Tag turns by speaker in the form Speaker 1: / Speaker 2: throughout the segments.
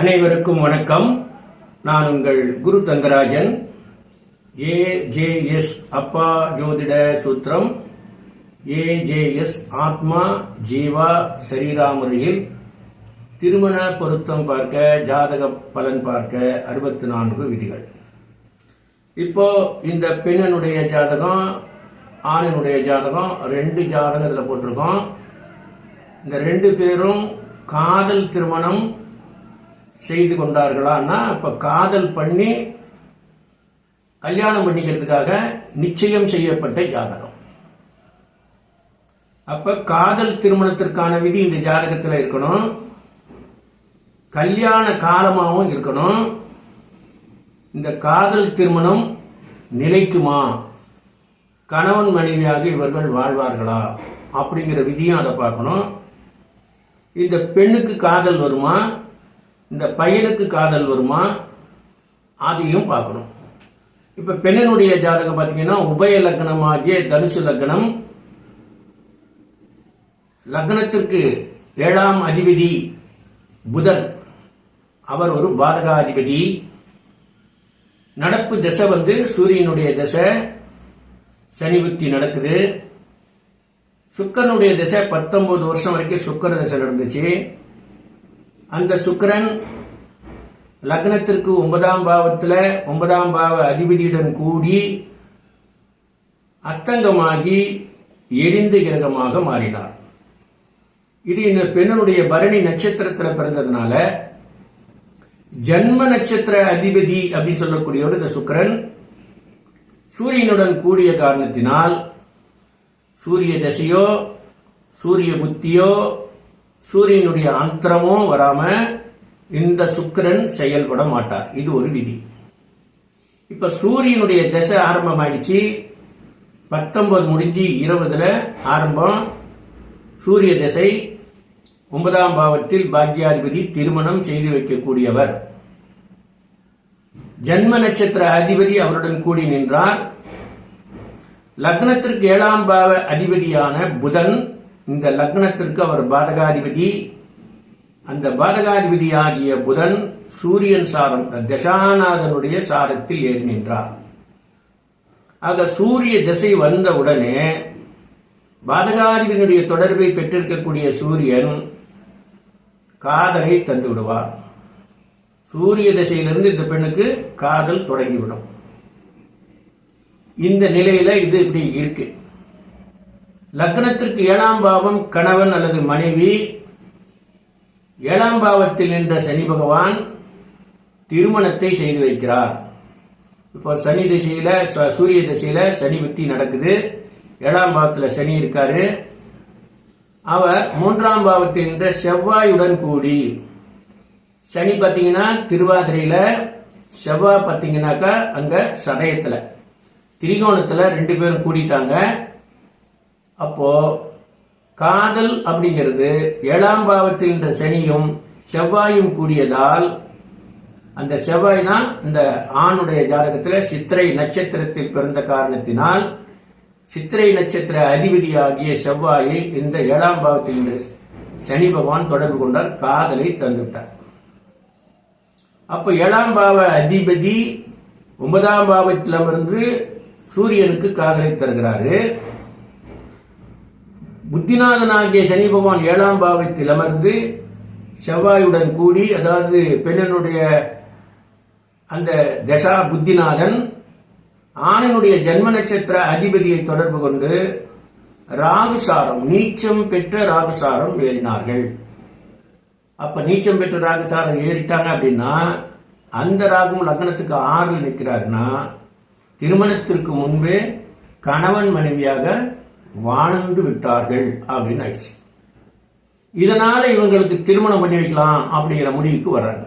Speaker 1: அனைவருக்கும் வணக்கம். நான் உங்கள் குரு தங்கராஜன். ஏ ஜே எஸ் அப்பா ஜோதிட சூத்திரம். ஏ ஜே எஸ் ஆத்மா ஜீவா சரீரா முறையில் திருமண பொருத்தம் பார்க்க ஜாதக பலன் பார்க்க அறுபத்தி நான்கு விதிகள். இப்போ இந்த பெண்ணனுடைய ஜாதகம் ஆணினுடைய ஜாதகம் ரெண்டு ஜாதகம் இதில் போட்டிருக்கோம். இந்த ரெண்டு பேரும் காதல் திருமணம் செய்து கொண்டார்களான்னா இப்போ காதல் பண்ணி கல்யாணம் பண்ணிக்கிறதுக்காக நிச்சயம் செய்யப்பட்ட ஜாதகம். அப்ப காதல் திருமணத்திற்கான விதி இந்த ஜாதகத்தில் இருக்கணும். கல்யாண காலமாகவும் இருக்கணும். இந்த காதல் திருமணம் நிலைக்குமா? கணவன் மனைவியாக இவர்கள் வாழ்வார்களா? அப்படிங்கிற விதியும் அதை பார்க்கணும். இந்த பெண்ணுக்கு காதல் வருமா? இந்த பையனுக்கு காதல் வருமா? அதையும் பார்க்கணும். இப்ப பெண்ணினுடைய ஜாதகம் பார்த்தீங்கன்னா உபய லக்னமாகிய தனுசு லக்னம். லக்னத்திற்கு ஏழாம் அதிபதி புதன். அவர் ஒரு பாதகாதிபதி. நடப்பு திசை வந்து சூரியனுடைய திசை. சனி புத்தி நடக்குது. சுக்கரனுடைய திசை பத்தொன்பது வருஷம் வரைக்கும் சுக்கர திசை நடந்துச்சு. அந்த சுக்கரன் லக்னத்திற்கு ஒன்பதாம் பாவத்தில் ஒன்பதாம் பாவ அதிபதியுடன் கூடி அத்தங்கமாகி எரிந்து கிரகமாக மாறினார். இது இந்த பெண்ணுடைய பரணி நட்சத்திரத்தில் பிறந்ததுனால ஜன்ம நட்சத்திர அதிபதி அப்படின்னு சொல்லக்கூடியவர் இந்த சுக்கரன். சூரியனுடன் கூடிய காரணத்தினால் சூரிய தசையோ சூரிய புத்தியோ சூரியனுடைய ஆந்திரமும் வராம இந்த சுக்கிரன் செயல்பட மாட்டார். இது ஒரு விதி. இப்ப சூரியனுடைய திசை ஆரம்பமாயிடுச்சு. பத்தொன்பது முடிஞ்சு இருபதுல ஆரம்பம். சூரிய தசை ஒன்பதாம் பாவத்தில் பாக்யாதிபதி திருமணம் செய்து வைக்கக்கூடியவர். ஜன்ம நட்சத்திர அதிபதி அவருடன் கூடி நின்றார். லக்னத்திற்கு ஏழாம் பாவ அதிபதியான புதன் இந்த லக்னத்திற்கு அவர் பாதகாதிபதி. அந்த பாதகாதிபதி ஆகிய புதன் சூரியன் சாரம் தசாநாதனுடைய சாரத்தில் ஏறி நின்றார். ஆக சூரிய திசை வந்தவுடனே உடனே பாதகாதிபதியினுடைய தொடர்பை பெற்றிருக்கக்கூடிய சூரியன் காதலை தந்து விடுவார். சூரிய திசையிலிருந்து இந்த பெண்ணுக்கு காதல் தொடங்கிவிடும். இந்த நிலையில இது இப்படி இருக்கு. லக்னத்திற்கு ஏழாம் பாவம் கணவன் அல்லது மனைவி. ஏழாம் பாவத்தில் நின்ற சனி பகவான் திருமணத்தை செய்து வைக்கிறார். இப்போ சனி திசையில ச- சூரிய திசையில சனி புத்தி நடக்குது. ஏழாம் பாவத்தில் சனி இருக்காரு. அவர் மூன்றாம் பாவத்தில் நின்ற செவ்வாயுடன் கூடி சனி பார்த்தீங்கன்னா திருவாதிரையில செவ்வாய் பார்த்தீங்கன்னாக்கா அங்க சதயத்துல திரிகோணத்துல ரெண்டு பேரும் கூடிட்டாங்க. அப்போ காதல் அப்படிங்கிறது ஏழாம் பாவத்தில் என்ற சனியும் செவ்வாயும் கூடியதால் அந்த செவ்வாய் தான் இந்த ஆணுடைய ஜாதகத்தில் சித்திரை நட்சத்திரத்தில் பிறந்த காரணத்தினால் சித்திரை நட்சத்திர அதிபதியாகிய செவ்வாயை இந்த ஏழாம் பாவத்தில் என்ற சனி பகவான் தொடர்பு கொண்டார் காதலை தந்துவிட்டார். அப்போ ஏழாம் பாவ அதிபதி ஒன்பதாம் பாவத்திலிருந்து சூரியனுக்கு காதலை தருகிறாரு. புத்திநாதனாகிய சனி பகவான் ஏழாம் பாவத்தில் அமர்ந்து செவ்வாயுடன் கூடி அதாவது பெண்ணனுடைய அந்த தசா புத்திநாதன் ஆணனுடைய ஜென்ம நட்சத்திர அதிபதியை தொடர்பு கொண்டு ராகுசாரம் நீச்சம் பெற்ற ராகுசாரம் ஏறினார்கள். அப்ப நீச்சம் பெற்ற ராகுசாரம் ஏறிட்டாங்க அப்படின்னா அந்த ராகும் லக்னத்துக்கு ஆறில் நிற்கிறாருன்னா திருமணத்திற்கு முன்பே கணவன் மனைவியாக வாழ்ந்து விட்டார்கள் அப்படின்னு ஆயிடுச்சு. இதனால இவங்களுக்கு திருமணம் பண்ணி வைக்கலாம் அப்படிங்கிற முடிவுக்கு வர்றாங்க.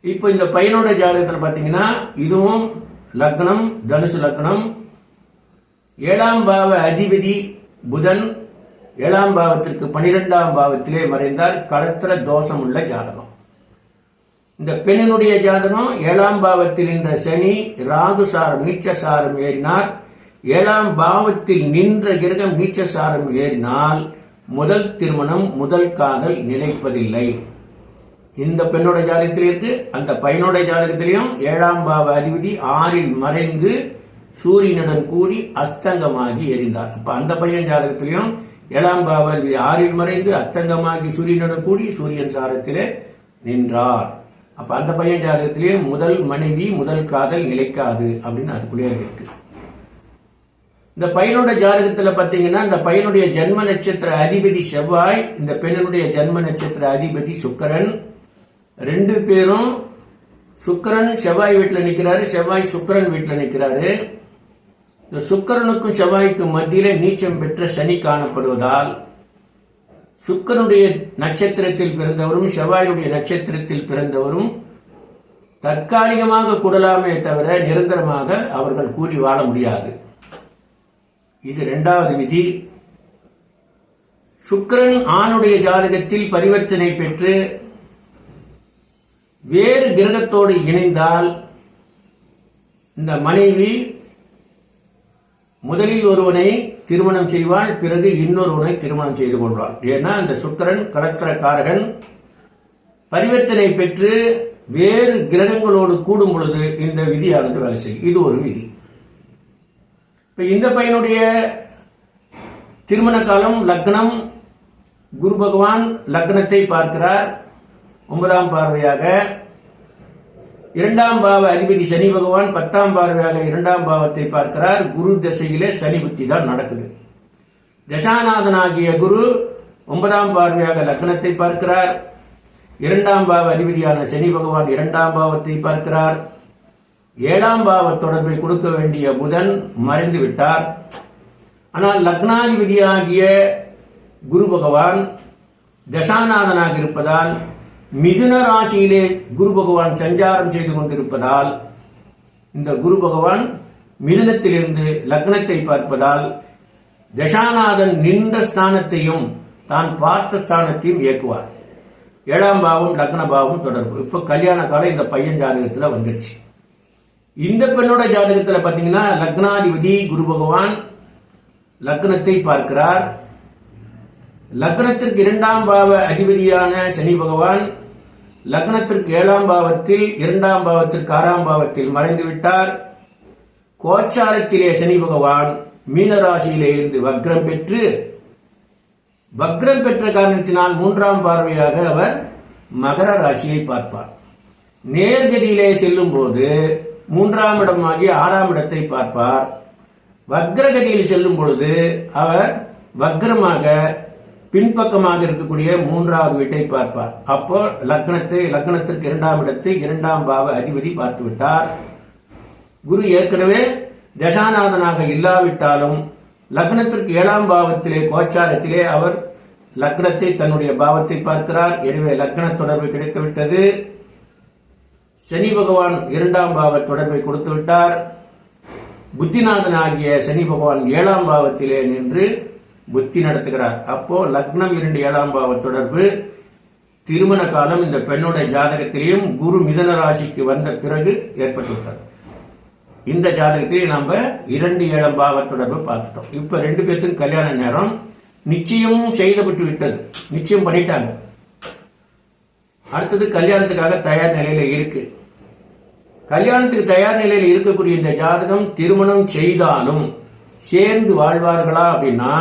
Speaker 1: இப்போ இந்த பையனோட ஜாதகத்தில் பார்த்தீங்கன்னா இதுவும் லக்னம் தனுசு லக்னம் ஏழாம் பாவ அதிபதி புதன் ஏழாம் பாவத்திற்கு பனிரெண்டாம் பாவத்திலே மறைந்தார். களத்திர தோஷம் உள்ள ஜாதகம். இந்த பெண்ணினுடைய ஜாதகம் ஏழாம் பாவத்தில் நின்ற சனி ராகுசாரம் நீச்சசாரம் ஏறினார். ஏழாம் பாவத்தில் நின்ற கிரகம் நீச்சசாரம் ஏறினால் முதல் திருமணம் முதல் காதல் நிலைப்பதில்லை. இந்த பெண்ணோட ஜாதகத்திலும் இருக்கு. அந்த பையனோட ஜாதகத்திலையும் ஏழாம் பாவ அதிபதி ஆறில் மறைந்து சூரியனுடன் கூடி அஸ்தங்கமாகி எரிந்தார். அப்ப அந்த பையன் ஜாதகத்திலையும் ஏழாம் பாவ அதிபதி ஆறில் மறைந்து அஸ்தங்கமாகி சூரியனுடன் கூடி சூரியன் சாரத்திலே நின்றார். அப்ப அந்த பையன் ஜாதகத்திலேயே முதல் மனைவி முதல் காதல் நிலைக்காது அப்படின்னு அதுக்குள்ளேயே இருக்கு. இந்த பையனோட ஜாதகத்துல பாத்தீங்கன்னா இந்த பையனுடைய ஜென்ம நட்சத்திர அதிபதி செவ்வாய் இந்த பெண்ணினுடைய ஜென்ம நட்சத்திர அதிபதி சுக்கிரன். ரெண்டு பேரும் சுக்கரன் செவ்வாய் வீட்டில் நிற்கிறாரு செவ்வாய் சுக்கிரன் வீட்டில் நிற்கிறாரு இந்த சுக்கிரனுக்கும் செவ்வாய்க்கும் மத்தியில நீச்சம் பெற்ற சனி காணப்படுவதால் சுக்கரனுடைய நட்சத்திரத்தில் பிறந்தவரும் செவ்வாயினுடைய நட்சத்திரத்தில் பிறந்தவரும் தற்காலிகமாக கூடலாமே தவிர நிரந்தரமாக அவர்கள் கூடி வாழ முடியாது. இது இரண்டாவது விதி. சுக்கிரன் ஆணுடைய ஜாதகத்தில் பரிவர்த்தனை பெற்று வேறு கிரகத்தோடு இணைந்தால் இந்த மனைவி முதலில் ஒருவனை திருமணம் செய்வாள் பிறகு இன்னொருவனை திருமணம் செய்து கொள்வாள். ஏன்னா இந்த சுக்கிரன் கலத்திரக்காரகன் பரிவர்த்தனை பெற்று வேறு கிரகங்களோடு கூடும் பொழுது இந்த விதியானது வேலை செய்யும். இது ஒரு விதி. இப்போ இந்த பையனுடைய திருமண காலம் லக்னம் குரு பகவான் லக்னத்தை பார்க்கிறார். ஒன்பதாம் பார்வையாக. இரண்டாம் பாவ அதிபதி சனி பகவான் பத்தாம் பார்வையாக இரண்டாம் பாவத்தை பார்க்கிறார். குரு திசையிலே சனி புத்தி தான் நடக்குது. தசாநாதனாகிய குரு ஒன்பதாம் பார்வையாக லக்னத்தை பார்க்கிறார். இரண்டாம் பாவ அதிபதியான சனி பகவான் இரண்டாம் பாவத்தை பார்க்கிறார். ஏழாம் பாவ தொடர்பை கொடுக்க வேண்டிய புதன் மறைந்து விட்டார். ஆனால் லக்னாதிபதியாகிய குரு பகவான் தசாநாதனாக இருப்பதால் மிதுன ராசியிலே குரு பகவான் சஞ்சாரம் செய்து கொண்டிருப்பதால் இந்த குரு பகவான் மிதுனத்திலிருந்து லக்னத்தை பார்ப்பதால் தசாநாதன் நின்ற ஸ்தானத்தையும் தான் பார்த்த ஸ்தானத்தையும் இயக்குவார். ஏழாம் பாவம் லக்ன பாவம் தொடர்பு. இப்போ கல்யாண காலம் இந்த பையன் ஜாதகத்தில் வந்துருச்சு. இந்த பெண்ணோட ஜாதகத்துல பாத்தீங்கன்னா லக்னாதிபதி குரு பகவான் லக்னத்தை பார்க்கிறார். லக்னத்திற்கு இரண்டாம் பாவ அதிபதியான சனி பகவான் லக்னத்திற்கு ஏழாம் பாவத்தில் இரண்டாம் பாவத்திற்கு ஆறாம் பாவத்தில் மறைந்துவிட்டார் கோச்சாரத்திலே சனி பகவான் மீனராசியிலே இருந்து வக்ரம் பெற்று வக்ரம் பெற்ற காரணத்தினால் மூன்றாம் பார்வையாக அவர் மகர ராசியை பார்ப்பார். நேர்கதியிலே செல்லும் போது மூன்றாம் இடமாகிய ஆறாம் இடத்தை பார்ப்பார். வக்ரகதியில் செல்லும் பொழுது அவர் வக்ரமாக பின்பக்கமாக இருக்கக்கூடிய மூன்றாவது வீட்டை பார்ப்பார். அப்போ லக்னத்தை லக்னத்திற்கு இரண்டாம் இடத்தை இரண்டாம் பாவ அதிபதி பார்த்து விட்டார் குரு ஏற்கனவே தசாநாதனாக இல்லாவிட்டாலும் லக்னத்திற்கு ஏழாம் பாவத்திலே கோச்சாரத்திலே அவர் லக்னத்தை தன்னுடைய பாவத்தை பார்க்கிறார். எனவே லக்ன தொடர்பு கிடைத்துவிட்டது. சனி பகவான் இரண்டாம் பாவ தொடர்பை கொடுத்து விட்டார். புத்திநாதன் ஆகிய சனி பகவான் ஏழாம் பாவத்திலே நின்று புத்தி நடத்துகிறார். அப்போ லக்னம் இரண்டு ஏழாம் பாவ தொடர்பு. திருமண காலம் இந்த பெண்ணோட ஜாதகத்திலேயும் குரு மிதன ராசிக்கு வந்த பிறகு ஏற்பட்டுவிட்டது. இந்த ஜாதகத்திலே நம்ம இரண்டு ஏழாம் பாவ தொடர்பு பார்த்துட்டோம். இப்ப ரெண்டு பேர்த்துக்கும் கல்யாண நேரம். நிச்சயம் செய்தப்பட்டு விட்டது நிச்சயம் பண்ணிட்டாங்க. அடுத்தது கல்யாணத்துக்காக தயார் நிலையில இருக்கு. கல்யாணத்துக்கு தயார் நிலையில் இருக்கக்கூடிய இந்த ஜாதகம் திருமணம் செய்தாலும் சேர்ந்து வாழ்வார்களா அப்படின்னா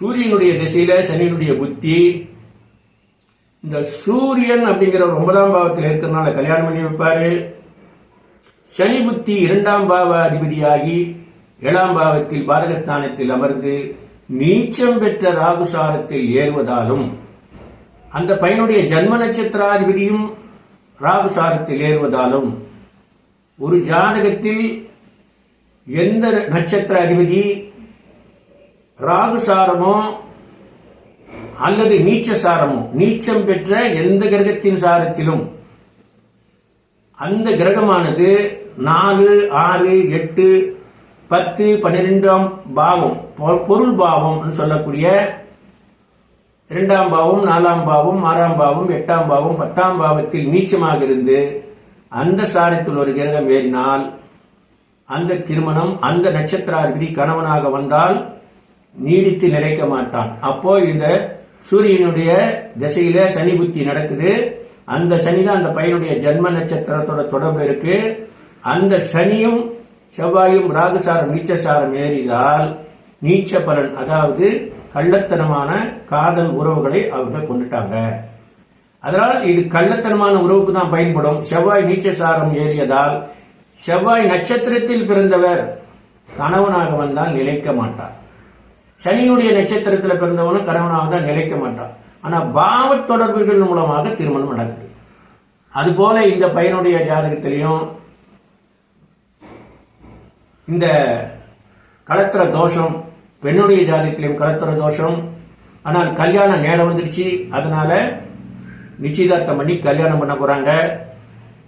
Speaker 1: சூரியனுடைய திசையில சனியினுடைய புத்தி இந்த சூரியன் அப்படிங்கிற ஒரு ஒன்பதாம் பாவத்தில் இருக்கிறதுனால கல்யாணம் பண்ணி வைப்பாரு. சனி புத்தி இரண்டாம் பாவ அதிபதியாகி ஏழாம் பாவத்தில் பாரகஸ்தானத்தில் அமர்ந்து நீச்சம் பெற்ற ராகுசாரத்தில் ஏறுவதாலும் அந்த பையனுடைய ஜன்ம நட்சத்திராதிபதியும் ராகுசாரத்தில் ஏறுவதாலும் ஒரு ஜாதகத்தில் எந்த நட்சத்திர அதிபதி ராகுசாரமோ அல்லது நீச்ச சாரமோ நீச்சம் பெற்ற எந்த கிரகத்தின் சாரத்திலும் அந்த கிரகமானது நாலு ஆறு எட்டு பத்து பன்னிரெண்டாம் பாவம் பொ- பொருள் பாவம் சொல்லக்கூடிய இரண்டாம் பாவம் நாலாம் பாவம் ஆறாம் பாவம் எட்டாம் பாவம் பத்தாம் பாவத்தில் நீச்சமாக இருந்து அந்த சாரத்தில் ஒரு கிரகம் ஏறினால் அந்த திருமணம் அந்த நட்சத்திராதிபதி கணவனாக வந்தால் நீடித்து நிலைக்க மாட்டான். அப்போ இந்த சூரியனுடைய திசையில சனி புத்தி நடக்குது. அந்த சனி தான் அந்த பையனுடைய ஜென்ம நட்சத்திரத்தோட தொடர்பு இருக்கு. அந்த சனியும் செவ்வாயும் ராகுசாரம் நீச்சசாரம் ஏறினால் நீச்ச பலன் அதாவது கள்ளத்தனமான காதல் உறவுகளை அவங்க கொண்டுட்டாங்க. அதனால் இது கள்ளத்தனமான உறவுக்கு தான் பயன்படும். செவ்வாய் நீச்சசாரம் ஏறியதால் செவ்வாய் நட்சத்திரத்தில் பிறந்தவர் கணவனாக வந்தால் நிலைக்க மாட்டார். சனியினுடைய நட்சத்திரத்தில் பிறந்தவனும் கணவனாக தான் நிலைக்க மாட்டான் ஆனால் பாவ தொடர்புகள் மூலமாக திருமணம் நடக்குது. அதுபோல இந்த பையனுடைய ஜாதகத்திலையும் இந்த கலத்திர தோஷம் பெண்ணுடைய ஜாதகத்திலையும் கலத்திர தோஷம். ஆனால் கல்யாணம் நேரம் வந்துடுச்சு. அதனால நிச்சயதார்த்தம் பண்ணி கல்யாணம் பண்ண போறாங்க.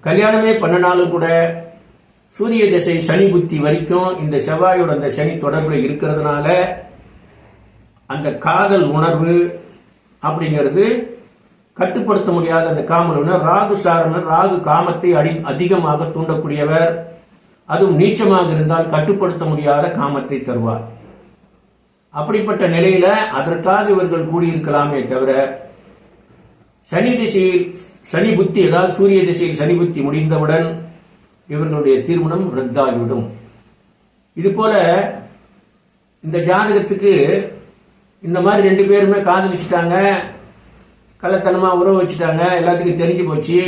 Speaker 1: கல்யாணமே பண்ணினாலும் கூட சூரிய திசை சனி புத்தி வரைக்கும் இந்த செவ்வாயோட அந்த சனி தொடர்பில் இருக்கிறதுனால அந்த காதல் உணர்வு அப்படிங்கிறது கட்டுப்படுத்த முடியாத அந்த காமலுனர் ராகு சாரணர் ராகு காமத்தை அடி அதிகமாக தூண்டக்கூடியவர். அதுவும் நீச்சமாக இருந்தால் கட்டுப்படுத்த முடியாத காமத்தை தருவார். அப்படிப்பட்ட நிலையில அதற்காக இவர்கள் கூடியிருக்கலாமே தவிர சனி திசையில் சனி புத்தி அதாவது சூரிய திசையில் சனி புத்தி முடிந்தவுடன் இவர்களுடைய திருமணம் ரத்தாகிவிடும். இது போல இந்த ஜாதகத்துக்கு இந்த மாதிரி ரெண்டு பேருமே காதலிச்சிட்டாங்க கள்ளத்தனமாக உறவு வச்சுட்டாங்க எல்லாத்துக்கும் தெரிஞ்சு போச்சு.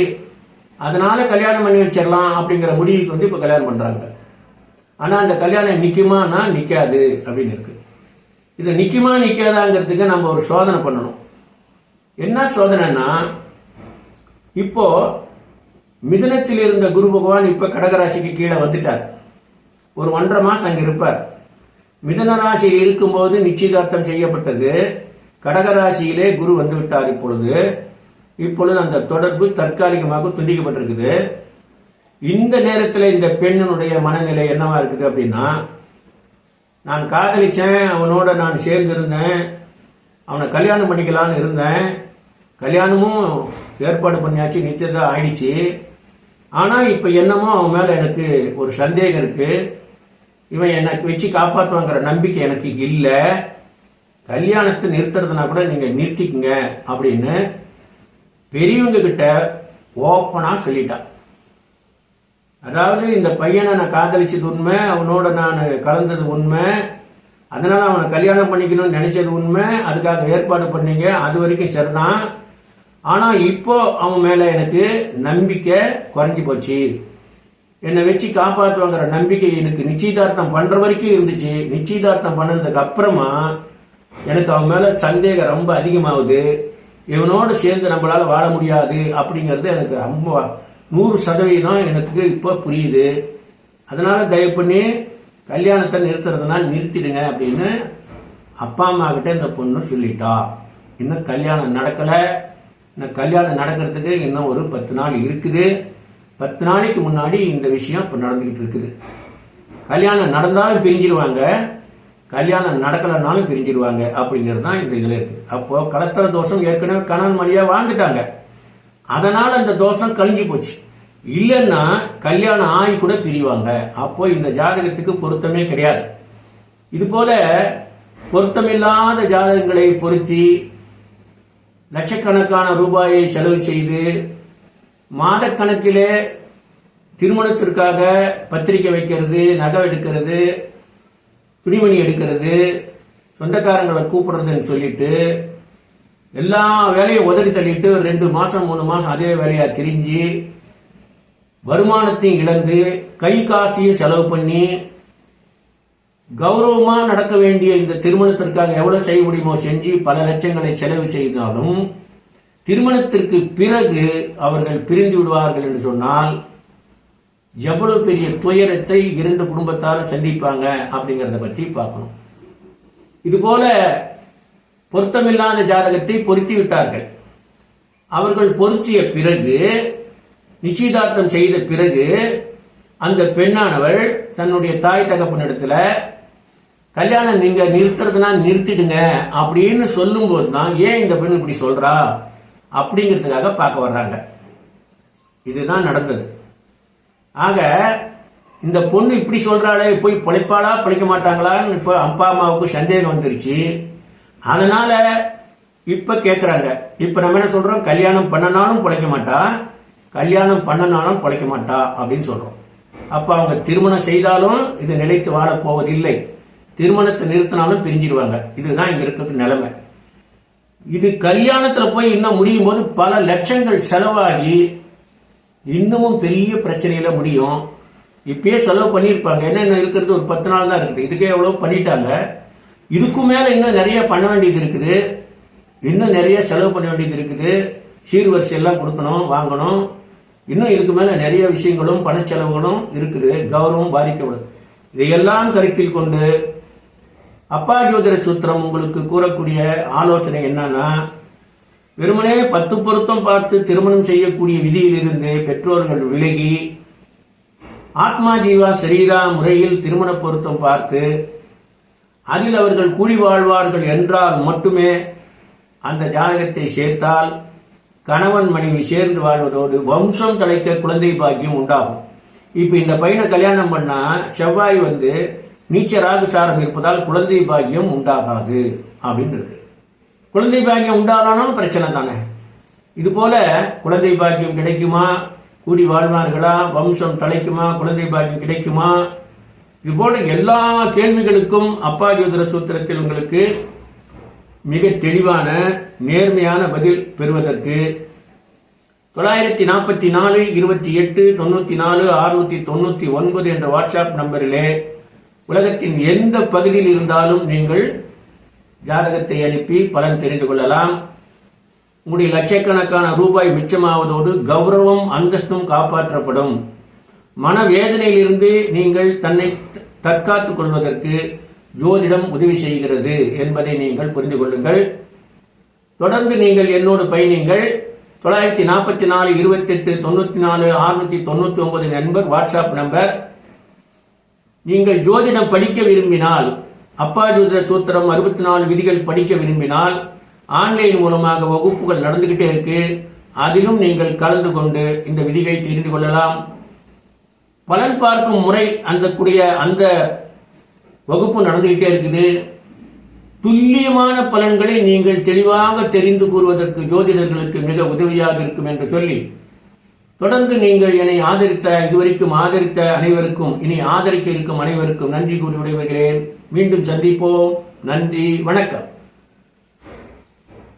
Speaker 1: அதனால கல்யாணம் பண்ணி வச்சிடலாம் அப்படிங்கிற முடிவுக்கு வந்து இப்போ கல்யாணம் பண்ணுறாங்க ஆனால் அந்த கல்யாணம் நிற்குமா நான் நிற்காது அப்படின்னு இருக்கு. இது நிற்குமா நிற்காதாங்கிறதுக்கு நம்ம ஒரு சோதனை பண்ணணும். என்ன சோதனைன்னா இப்போ மிதனத்தில் இருந்த குரு பகவான் இப்போ கடகராசிக்கு கீழே வந்துட்டார். ஒரு ஒன்றரை மாசம் அங்கே இருப்பார். மிதன ராசியில் இருக்கும்போது நிச்சயதார்த்தம் செய்யப்பட்டது. கடகராசியிலே குரு வந்து விட்டார் இப்பொழுது. இப்பொழுது அந்த தொடர்பு தற்காலிகமாக துண்டிக்கப்பட்டிருக்குது. இந்த நேரத்தில் இந்த பெண்ணினுடைய மனநிலை என்னவா இருக்குது அப்படின்னா நான் காதலிச்சேன் அவனோட நான் சேர்ந்திருந்தேன் அவனை கல்யாணம் பண்ணிக்கலான்னு இருந்தேன். கல்யாணமும் ஏற்பாடு பண்ணியாச்சு நித்தியதாக ஆயிடுச்சு. ஆனால் இப்போ என்னமோ அவன் மேலே எனக்கு ஒரு சந்தேகம் இருக்குது இவன் எனக்கு வச்சு காப்பாற்றுவாங்கிற நம்பிக்கை எனக்கு இல்லை. கல்யாணத்தை நிறுத்துறதுனா கூட நீங்கள் நிறுத்திக்குங்க அப்படின்னு பெரியவங்க கிட்ட ஓப்பனாக சொல்லிட்டான். அதாவது இந்த பையனை நான் காதலிச்சது உண்மை அவனோட நான் கலந்தது உண்மை அதனால அவனை கல்யாணம் பண்ணிக்கணும்னு நினைச்சது உண்மை அதுக்காக ஏற்பாடு பண்ணீங்க அது வரைக்கும் சரிதான். ஆனா இப்போ அவன் மேல எனக்கு நம்பிக்கை குறைஞ்சி போச்சு. என்னை வச்சு காப்பாற்றுவாங்கிற நம்பிக்கை எனக்கு நிச்சயதார்த்தம் பண்ற வரைக்கும் இருந்துச்சு. நிச்சயதார்த்தம் பண்ணதுக்கு அப்புறமா எனக்கு அவன் மேல சந்தேகம் ரொம்ப அதிகமாகுது. இவனோட சேர்ந்து நம்மளால வாழ முடியாது அப்படிங்கிறது எனக்கு ரொம்ப நூறு சதவீதம் எனக்கு இப்போ புரியுது. அதனால் தயவு பண்ணி கல்யாணத்தை நிறுத்துறதுனால நிறுத்திடுங்க அப்படின்னு அப்பா அம்மா கிட்ட இந்த பொண்ணு சொல்லிட்டா. இன்னும் கல்யாணம் நடக்கலை. இன்னும் கல்யாணம் நடக்கிறதுக்கு இன்னும் ஒரு பத்து நாள் இருக்குது. பத்து நாளைக்கு முன்னாடி இந்த விஷயம் இப்போ நடந்துக்கிட்டு இருக்குது. கல்யாணம் நடந்தாலும் பிரிஞ்சிருவாங்க. கல்யாணம் நடக்கலைனாலும் பிரிஞ்சிருவாங்க அப்படிங்கிறது தான் இந்த இதில் இருக்குது அப்போது கலத்தர தோஷம் ஏற்கனவே கணவன் மணியாக வாழ்ந்துட்டாங்க. அதனால் அந்த தோஷம் கழிஞ்சு போச்சு. இல்லைன்னா கல்யாணம் ஆகி கூட பிரிவாங்க. அப்போ இந்த ஜாதகத்துக்கு பொருத்தமே கிடையாது. இது போல பொருத்தமில்லாத ஜாதகங்களை பொருத்தி லட்சக்கணக்கான ரூபாயை செலவு செய்து மாதக்கணக்கிலே திருமணத்திற்காக பத்திரிக்கை வைக்கிறது நகை எடுக்கிறது துணிமணி எடுக்கிறது சொந்தக்காரங்களை கூப்பிடுறதுன்னு சொல்லிட்டு எல்லா வேலையும் உதறி தள்ளிட்டு ரெண்டு மாசம் மூணு மாசம் அதே வேலையா திரிஞ்சு வருமானத்தையும் இழந்து கை காசையும் செலவு பண்ணி கௌரவமா நடக்க வேண்டிய இந்த திருமணத்திற்காக எவ்வளவு செய்ய முடியுமோ செஞ்சு பல லட்சங்களை செலவு செய்தாலும் திருமணத்திற்கு பிறகு அவர்கள் பிரிந்து விடுவார்கள் என்று சொன்னால் எவ்வளவு பெரிய துயரத்தை இரண்டு குடும்பத்தால் சந்திப்பாங்க அப்படிங்கறத பற்றி பார்க்கணும். இது போல பொருத்தமில்லாத ஜாதகத்தை பொருத்தி விட்டார்கள் அவர்கள் பொருத்திய பிறகு நிச்சயதார்த்தம் செய்த பிறகு அந்த பெண்ணானவள் தன்னுடைய தாய் தகப்பனிடத்துல கல்யாணம் நீங்க நிறுத்துறதுனா நிறுத்திடுங்க அப்படின்னு சொல்லும்போது தான் ஏன் இந்த பெண் இப்படி சொல்றா? அப்படிங்கிறதுக்காக பார்க்க வர்றாங்க. இதுதான் நடந்தது. ஆக இந்த பொண்ணு இப்படி சொல்றாளே போய் பிழைப்பாளா பிழைக்க மாட்டாங்களான்னு இப்போ அப்பா அம்மாவுக்கு சந்தேகம் வந்துருச்சு. அதனால இப்ப கேட்குறாங்க இப்ப நம்ம என்ன சொல்றோம்? கல்யாணம் பண்ணனாலும் பிழைக்க மாட்டா. கல்யாணம் பண்ணனாலும் பிழைக்க மாட்டா அப்படின்னு சொல்றோம். அப்ப அவங்க திருமணம் செய்தாலும் இது நிலைத்து வாழப் போவதில்லை. திருமணத்தை நிறுத்தினாலும் பிரிஞ்சிருவாங்க. இதுதான் இங்க இருக்கிற நிலைமை. இது கல்யாணத்துல போய் இன்னும் முடியும் போது பல லட்சங்கள் செலவாகி இன்னமும் பெரிய பிரச்சனையில முடியும். இப்பயே செலவு பண்ணியிருப்பாங்க. என்ன இருக்கிறது? ஒரு பத்து நாள் தான் இருக்குது. இதுக்கே எவ்வளவு பண்ணிட்டாங்க. இதுக்கும் மேல இன்னும் நிறைய பண்ண வேண்டியது இருக்குது. இன்னும் நிறைய செலவு பண்ண வேண்டியது இருக்குது. சீர்வரிசை எல்லாம் கொடுக்கணும் வாங்கணும். இன்னும் இதுக்கு மேல நிறைய விஷயங்களும் பணச்செலவுகளும் இருக்குது. கௌரவம் பாதிக்கப்படும். இதையெல்லாம் கருத்தில் கொண்டு அப்பா ஜோதிட சூத்திரம் உங்களுக்கு கூறக்கூடிய ஆலோசனை என்னன்னா வெறுமனே பத்து பொருத்தம் பார்த்து திருமணம் செய்யக்கூடிய விதியிலிருந்து பெற்றோர்கள் விலகி ஆத்மா ஜீவா சரீரா முறையில் திருமண பொருத்தம் பார்த்து அதில் அவர்கள் கூடி வாழ்வார்கள் என்றால் மட்டுமே அந்த ஜாதகத்தை சேர்த்தால் கணவன் மனைவி சேர்ந்து வாழ்வதோடு வம்சம் தலைக்க குழந்தை பாக்கியம் உண்டாகும். இப்போ இந்த பையனை கல்யாணம் பண்ணா செவ்வாய் வந்து நீச்ச ராகுசாரம் இருப்பதால் குழந்தை பாக்கியம் உண்டாகாது அப்படின்னு இருக்கு. குழந்தை பாக்கியம் உண்டானாலும் பிரச்சனை தானே. இது போல குழந்தை பாக்கியம் கிடைக்குமா? கூடி வாழ்வார்களா? வம்சம் தலைக்குமா குழந்தை பாக்கியம் கிடைக்குமா? இது போன்ற எல்லா கேள்விகளுக்கும் அப்பா ஜோதிட சூத்திரத்தில் உங்களுக்கு மிக தெளிவான நேர்மையான பதில் பெறுவதற்கு தொள்ளாயிரத்தி நாற்பத்தி நாலு இருபத்தி எட்டு தொண்ணூத்தி நாலு அறுநூத்தி தொண்ணூத்தி ஒன்பது என்ற வாட்ஸ்அப் நம்பரிலே உலகத்தின் எந்த பகுதியில் இருந்தாலும் நீங்கள் ஜாதகத்தை அனுப்பி பலன் தெரிந்து கொள்ளலாம். உங்களுடைய லட்சக்கணக்கான ரூபாய் மிச்சமாவதோடு கௌரவம் அந்தஸ்தும் காப்பாற்றப்படும். மனவேதனையிலிருந்து நீங்கள் தன்னை தற்காத்துக் கொள்வதற்கு ஜோதிடம் உதவி செய்கிறது என்பதை நீங்கள் புரிந்து கொள்ளுங்கள். தொடர்ந்து நீங்கள் என்னோடு பயணிங்கள். தொள்ளாயிரத்தி நாற்பத்தி நாலு இருபத்தி எட்டு தொண்ணூத்தி நாலு அறுநூத்தி தொண்ணூத்தி ஒன்பது நண்பர் வாட்ஸ்அப் நம்பர். நீங்கள் ஜோதிடம் படிக்க விரும்பினால் அப்பா ஜோதிட சூத்திரம் அறுபத்தி நாலு விதிகள் படிக்க விரும்பினால் ஆன்லைன் மூலமாக வகுப்புகள் நடந்துகிட்டே இருக்கு. அதிலும் நீங்கள் கலந்து கொண்டு இந்த விதிகளை தெரிந்து கொள்ளலாம். பலன் பார்க்கும் முறை அந்த கூடிய அந்த வகுப்பு நடந்துகிட்டே இருக்குது. துல்லியமான பலன்களை நீங்கள் தெளிவாக தெரிந்து கூறுவதற்கு ஜோதிடர்களுக்கு மிக உதவியாக இருக்கும் என்று சொல்லி தொடர்ந்து நீங்கள் என்னை ஆதரித்த இதுவரைக்கும் ஆதரித்த அனைவருக்கும் இனி ஆதரிக்க இருக்கும் அனைவருக்கும் நன்றி கூறி விடைபெறுகிறேன். மீண்டும் சந்திப்போம். நன்றி. வணக்கம்.